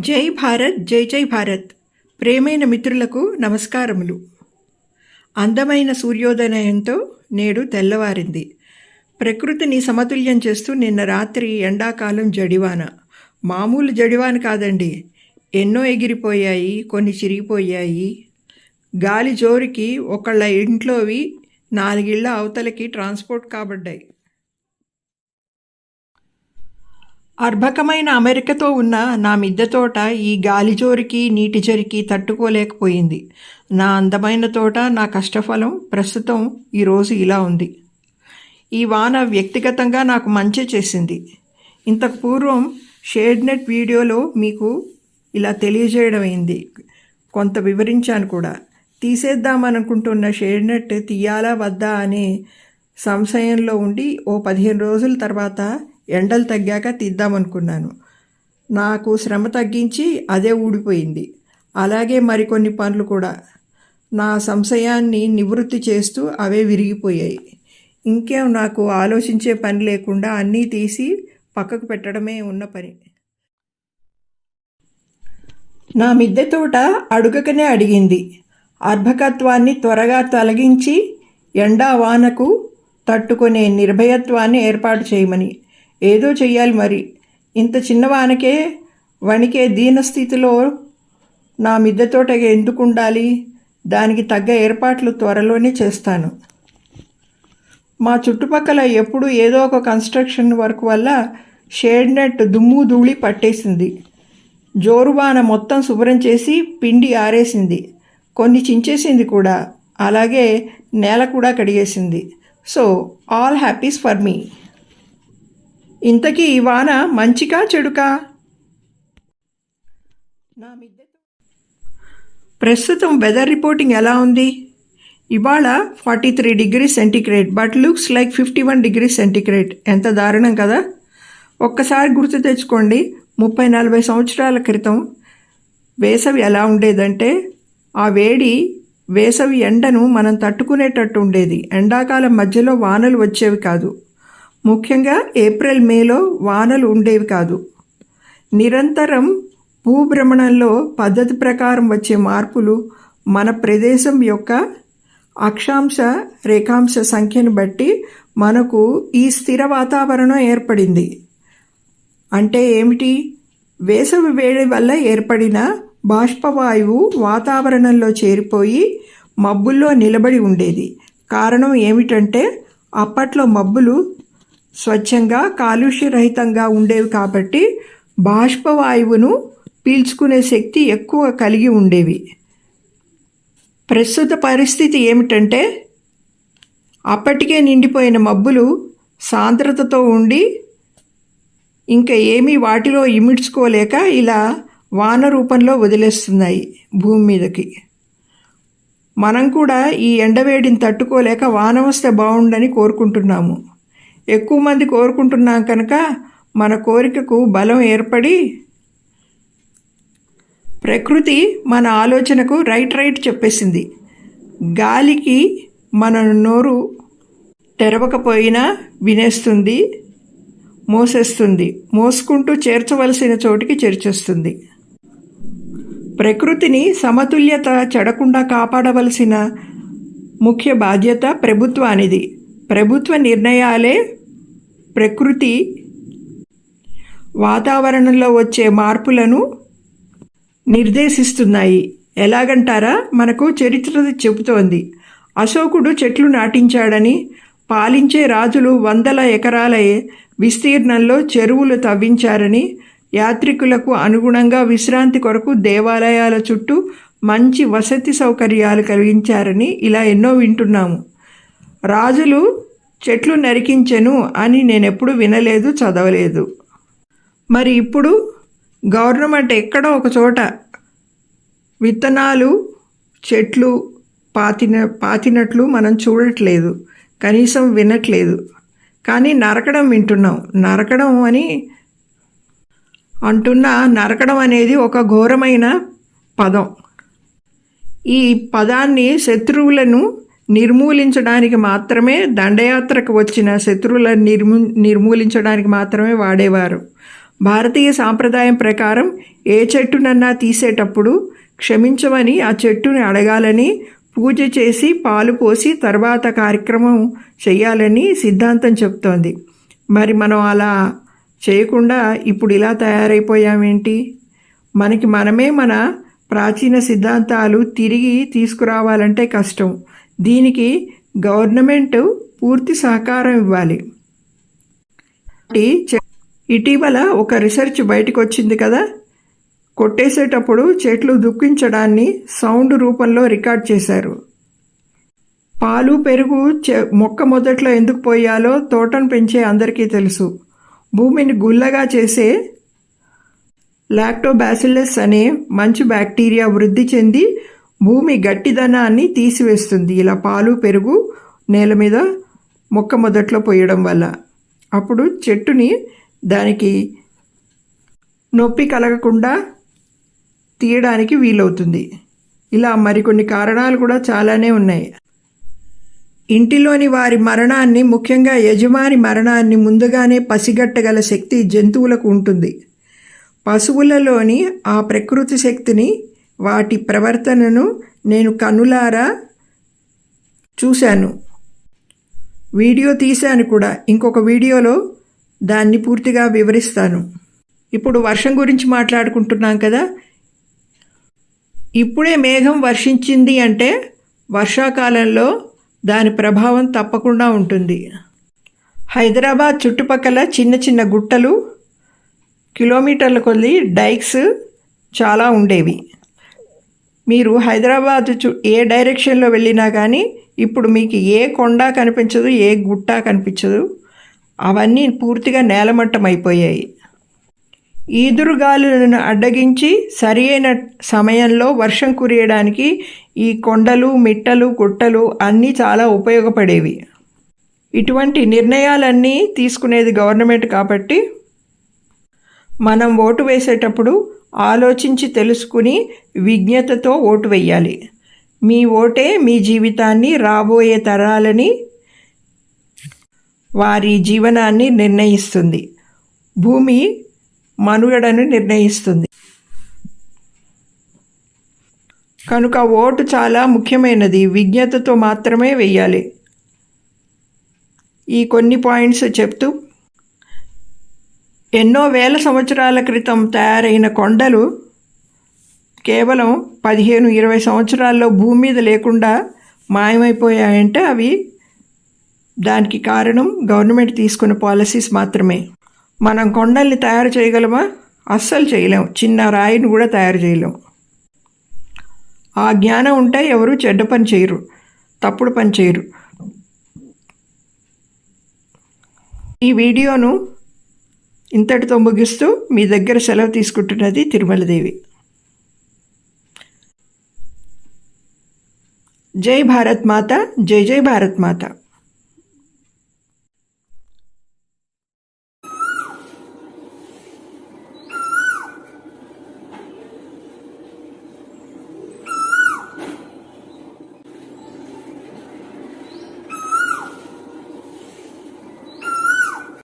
జై భారత్ జై జై భారత్. ప్రేమైన మిత్రులకు నమస్కారములు. అందమైన సూర్యోదయంతో నేడు తెల్లవారింది. ప్రకృతిని సమతుల్యం చేస్తూ నిన్న రాత్రి ఎండాకాలం జడివాన. మామూలు జడివాన కాదండి. ఎన్నో ఎగిరిపోయాయి కొన్ని చిరిగిపోయాయి. గాలి జోరికి ఒకళ్ళ ఇంట్లోవి నాలుగిళ్ళ అవతలకి ట్రాన్స్పోర్ట్ కాబడ్డాయి. అర్భకమైన అమెరికతో ఉన్న నా మిద్దె తోట ఈ గాలి జోరికి నీటి జరికి తట్టుకోలేకపోయింది. నా అందమైన తోట నా కష్టఫలం ప్రస్తుతం ఈరోజు ఇలా ఉంది. ఈ వాన వ్యక్తిగతంగా నాకు మంచి చేసింది. ఇంతకు పూర్వం షేడ్ నెట్ వీడియోలో మీకు ఇలా తెలియజేయడం అయింది కొంత వివరించాను కూడా. తీసేద్దామనుకుంటున్న షేడ్ నెట్ తీయాలా వద్దా అనే సంశయంలో ఉండి ఓ పదిహేను రోజుల తర్వాత ఎండలు తగ్గాక తీద్దామనుకున్నాను. నాకు శ్రమ తగ్గించి అదే ఊడిపోయింది. అలాగే మరికొన్ని పనులు కూడా. నా సంశయాన్ని నివృత్తి చేస్తూ అవే విరిగిపోయాయి. ఇంకేం నాకు ఆలోచించే పని లేకుండా అన్నీ తీసి పక్కకు పెట్టడమే ఉన్న పని. నా మిద్దె తోట అడుగకనే అడిగింది. అర్భకత్వాన్ని త్వరగా తొలగించి ఎండా వానకు తట్టుకునే నిర్భయత్వాన్ని ఏర్పాటు చేయమని. ఏదో చెయ్యాలి మరి. ఇంత చిన్న వానకే వణికే దీనస్థితిలో నా మిద్దెతోట ఎందుకు ఉండాలి? దానికి తగ్గ ఏర్పాట్లు త్వరలోనే చేస్తాను. మా చుట్టుపక్కల ఎప్పుడు ఏదో ఒక కన్స్ట్రక్షన్ వర్క్ వల్ల షేడ్ నెట్ దుమ్ము ధూళి పట్టేసింది. జోరుబాన మొత్తం శుభ్రం చేసి పిండి ఆరేసింది. కొన్ని చించేసింది కూడా. అలాగే నేల కూడా కడిగేసింది. So all happies for me. ఇంతకీ ఈ వాన మంచికా చెడుకా? నా ప్రస్తుతం వెదర్ రిపోర్టింగ్ ఎలా ఉంది? ఇవాళ forty three degree centigrade but looks like fifty one degree centigrade ఎంత దారుణం కదా? ఒక్కసారి గుర్తు తెచ్చుకోండి. ముప్పై నలభై సంవత్సరాల క్రితం వేసవి ఎలా ఉండేదంటే ఆ వేడి వేసవి ఎండను మనం తట్టుకునేటట్టు ఉండేది. ఎండాకాలం మధ్యలో వానలు వచ్చేవి కాదు. ముఖ్యంగా ఏప్రిల్ మేలో వానలు ఉండేవి కాదు. నిరంతరం భూభ్రమణంలో పద్ధతి ప్రకారం వచ్చే మార్పులు మన ప్రదేశం యొక్క అక్షాంశ రేఖాంశ సంఖ్యను బట్టి మనకు ఈ స్థిర వాతావరణం ఏర్పడింది. అంటే ఏమిటి? వేసవి వేడి వల్ల ఏర్పడిన బాష్పవాయువు వాతావరణంలో చేరిపోయి మబ్బుల్లో నిలబడి ఉండేది. కారణం ఏమిటంటే అప్పట్లో మబ్బులు స్వచ్ఛంగా కాలుష్యరహితంగా ఉండేవి కాబట్టి బాష్పవాయువును పీల్చుకునే శక్తి ఎక్కువ కలిగి ఉండేవి. ప్రస్తుత పరిస్థితి ఏమిటంటే అప్పటికే నిండిపోయిన మబ్బులు సాంద్రతతో ఉండి ఇంకా ఏమీ వాటిలో ఇమిడ్చుకోలేక ఇలా వాన రూపంలో వదిలేస్తున్నాయి భూమి మీదకి. మనం కూడా ఈ ఎండవేడిని తట్టుకోలేక వాన వస్తే బాగుండని కోరుకుంటున్నాము. ఎక్కువ మంది కోరుకుంటున్నాం కనుక మన కోరికకు బలం ఏర్పడి ప్రకృతి మన ఆలోచనకు రైట్ రైట్ చెప్పేసింది. గాలికి మన నోరు తెరవకపోయినా వినేస్తుంది మోసేస్తుంది మోసుకుంటూ చేర్చవలసిన చోటికి చేర్చేస్తుంది. ప్రకృతిని సమతుల్యత చెడకుండా కాపాడవలసిన ముఖ్య బాధ్యత ప్రభుత్వానిది. ప్రభుత్వ నిర్ణయాలే ప్రకృతి వాతావరణంలో వచ్చే మార్పులను నిర్దేశిస్తున్నాయి. ఎలాగంటారా? మనకు చరిత్ర చెబుతోంది. అశోకుడు చెట్లు నాటించాడని పాలించే రాజులు వందల ఎకరాల విస్తీర్ణంలో చెరువులు తవ్వించారని యాత్రికులకు అనుగుణంగా విశ్రాంతి కొరకు దేవాలయాల చుట్టూ మంచి వసతి సౌకర్యాలు కలిగించారని ఇలా ఎన్నో వింటున్నాము. రాజులు చెట్లు నరికించెను అని నేను ఎప్పుడు వినలేదు చదవలేదు. మరి ఇప్పుడు గవర్నమెంట్ ఎక్కడో ఒక చోట విత్తనాలు చెట్లు పాతిన పాతినట్లు మనం చూడట్లేదు కనీసం వినట్లేదు. కానీ నరకడం వింటున్నాం. నరకడం అని అంటున్న నరకడం అనేది ఒక ఘోరమైన పదం. ఈ పదాన్ని శత్రువులను నిర్మూలించడానికి మాత్రమే దండయాత్రకు వచ్చిన శత్రువులను నిర్మూ నిర్మూలించడానికి మాత్రమే వాడేవారు. భారతీయ సాంప్రదాయం ప్రకారం ఏ చెట్టునన్నా తీసేటప్పుడు క్షమించమని ఆ చెట్టుని అడగాలని పూజ చేసి పాలు పోసి తర్వాత కార్యక్రమం చేయాలని సిద్ధాంతం చెప్తోంది. మరి మనం అలా చేయకుండా ఇప్పుడు ఇలా తయారైపోయామేంటి? మనకి మనమే మన ప్రాచీన సిద్ధాంతాలు తిరిగి తీసుకురావాలంటే కష్టం. దీనికి గవర్నమెంట్ పూర్తి సహకారం ఇవ్వాలి. ఇటీవల ఒక రీసెర్చ్ బయటకు వచ్చింది కదా? కొట్టేసేటప్పుడు చెట్లు దుఃఖించడాన్ని సౌండ్ రూపంలో రికార్డ్ చేశారు. పాలు పెరుగు మొక్క మొదట్లో ఎందుకు పోయాలో తోటను పెంచే అందరికీ తెలుసు. భూమిని గుల్లగా చేసే లాక్టోబాసిల్లస్ అనే మంచి బ్యాక్టీరియా వృద్ధి చెంది భూమి గట్టిదనాన్ని తీసివేస్తుంది. ఇలా పాలు పెరుగు నేల మీద మొక్క మొదట్లో పోయడం వల్ల. అప్పుడు చెట్టుని దానికి నొప్పి కలగకుండా తీయడానికి వీలవుతుంది. ఇలా మరికొన్ని కారణాలు కూడా చాలానే ఉన్నాయి. ఇంటిలోని వారి మరణాన్ని ముఖ్యంగా యజమాని మరణాన్ని ముందుగానే పసిగట్టగల శక్తి జంతువులకు ఉంటుంది. పశువులలోని ఆ ప్రకృతి శక్తిని వాటి ప్రవర్తనను నేను కనులారా చూశాను. వీడియో తీశాను కూడా. ఇంకొక వీడియోలో దాన్ని పూర్తిగా వివరిస్తాను. ఇప్పుడు వర్షం గురించి మాట్లాడుకుంటున్నాం కదా. ఇప్పుడే మేఘం వర్షించింది అంటే వర్షాకాలంలో దాని ప్రభావం తప్పకుండా ఉంటుంది. హైదరాబాద్ చుట్టుపక్కల చిన్న చిన్న గుట్టలు కిలోమీటర్ల కొద్ది డైక్స్ చాలా ఉండేవి. మీరు హైదరాబాద్ చు ఏ డైరెక్షన్లో వెళ్ళినా కానీ ఇప్పుడు మీకు ఏ కొండ కనిపించదు ఏ గుట్ట కనిపించదు అవన్నీ పూర్తిగా నేలమట్టం అయిపోయాయి. ఈదురుగాలులను అడ్డగించి సరి అయిన సమయంలో వర్షం కురియడానికి ఈ కొండలు మిట్టలు గుట్టలు అన్నీ చాలా ఉపయోగపడేవి. ఇటువంటి నిర్ణయాలన్నీ తీసుకునేది గవర్నమెంట్ కాబట్టి మనం ఓటు వేసేటప్పుడు ఆలోచించి తెలుసుకుని విజ్ఞతతో ఓటు వేయాలి మీ ఓటే మీ జీవితాన్ని రాబోయే తరాలని వారి జీవనాన్ని నిర్ణయిస్తుంది. భూమి మనుగడను నిర్ణయిస్తుంది. కనుక ఓటు చాలా ముఖ్యమైనది. విజ్ఞతతో మాత్రమే వెయ్యాలి. ఈ కొన్ని పాయింట్స్ చెప్తూ ఎన్నో వేల సంవత్సరాల క్రితం తయారైన కొండలు కేవలం పదిహేను ఇరవై సంవత్సరాల్లో భూమి మీద లేకుండా మాయమైపోయాయంటే అవి దానికి కారణం గవర్నమెంట్ తీసుకున్న పాలసీస్ మాత్రమే. మనం కొండల్ని తయారు చేయగలమా? అస్సలు చేయలేం. చిన్న రాయిని కూడా తయారు చేయలేం. ఆ జ్ఞానం ఉంటే ఎవరు చెడ్డ పని చేయరు. తప్పుడు పని చేయరు. ఈ వీడియోను ఇంతటితో ముగిస్తూ మీ దగ్గర సెలవు తీసుకుంటున్నది తిరుమలదేవి. జై భారత్ మాత జై జై భారత్ మాత.